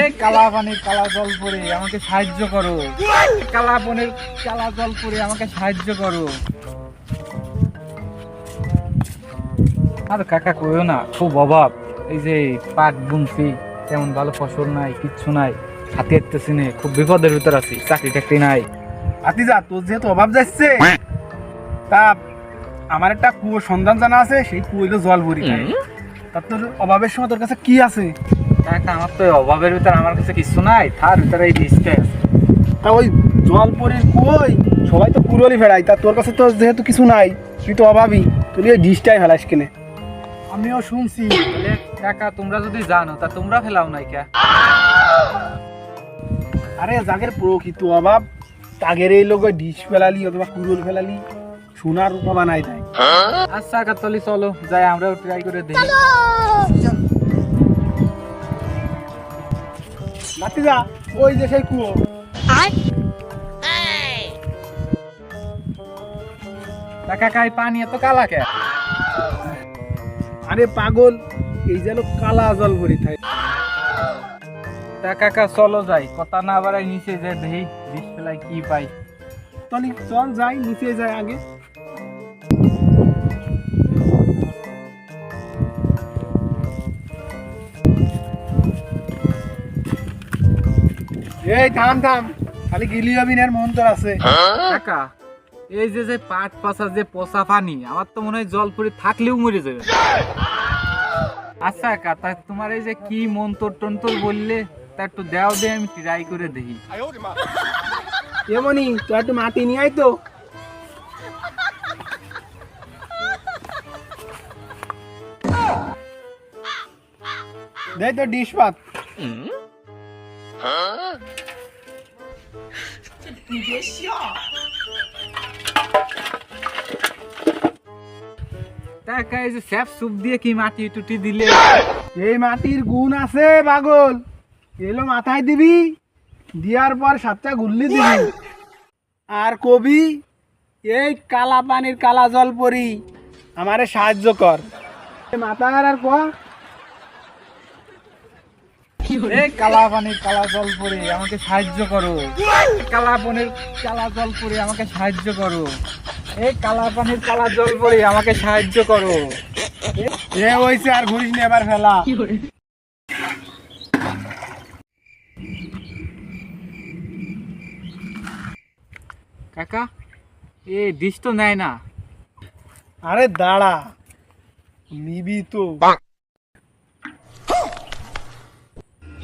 এই কালা পানির কালা জল পরে আমাকে সাহায্য করো। কালা কালা জল পরে আমাকে সাহায্য করো। আর কাকা কইও না খুব অভাব। এই যে পাট বুনছি তেমন ভালো ফসল নাই কিচ্ছু নাই। হাতে একতেছি নে খুব বিপদের ভিতর আছি চাকরি টাকরি নাই। আতি যা তোর যেহেতু অভাব যাচ্ছে তা আমার একটা কুয়োর সন্ধান জানা আছে সেই কুয়োতে জল ভরি। তা তোর অভাবের সময় তোর কাছে কি আছে? কাকা আমার তো অভাবের ভিতর আমার কাছে কিছু নাই তার ভিতরে এই ডিসটাই আছে তা ওই জল পরির কুয়োই সবাই তো কুড়লি ফেরাই তা তোর কাছে তো যেহেতু কিছু নাই তুই তো অভাবই তুই ওই ডিশটাই ফেলাস কিনে? আমিও শুনছি তাহলে কাকা তোমরা যদি জানো তা তোমরা ফেলাও নাই কে? আরে জাগের প্রকৃত অভাব তাগের এই লোক ডিশ ফেলালি অথবা কুড়ল ফেলালি সোনার রূপা নাই। তাই আচ্ছা কাতলি চলো যাই আমরাও ট্রাই করে দেখি। নাতিজা ওই যে সেই কুয়ো। তা কাকা এই পানি এত কালা কে? আরে পাগল এই যেন কালা জল ভরি থাকে। তা কাকা চলো যাই। কথা না বাড়াই নিচে যে দেখি ডিস ফেলাই কি পাই? তাহলে চল যাই নিচে যাই আগে। এই থাম থাম। খালি গিলি যাবি না মন তোর আছে। কাকা এই যে যে পাট পাশা যে পচা পানি আমার তো মনে হয় জল পরে থাকলেও মরে যাবে। আচ্ছা কাকা তা তোমার এই যে কি মন্তর টন্তর বললে তা একটু দেও দে আমি ট্রাই করে দেখি। এমনই তুই একটু মাটি নিয়ে আয় তো। দেখ তো ডিশ পাত তা কাকা যে স্যাপ সুপ দিয়ে কি মাটি টুটি দিলে? এই মাটির গুণ আছে, পাগল। এলো মাথায় দিবি, দিয়ার পর সাতটা গুল্লি দিবি। আর কবি, এই কালা পানির কালা জল পরি, আমারে সাহায্য কর। মাথায় আর কয়া এই কালা পানির কালা জল পরে আমাকে সাহায্য করো। কালা পানির কালা জল পরে আমাকে সাহায্য করো। এই কালা পানির কালা জল পরে আমাকে সাহায্য করো। এ হইছে আর ঘুরিস নি এবার ফেলা। কাকা এ ডিশ তো নেয় না। আরে দাঁড়া নিবি তো।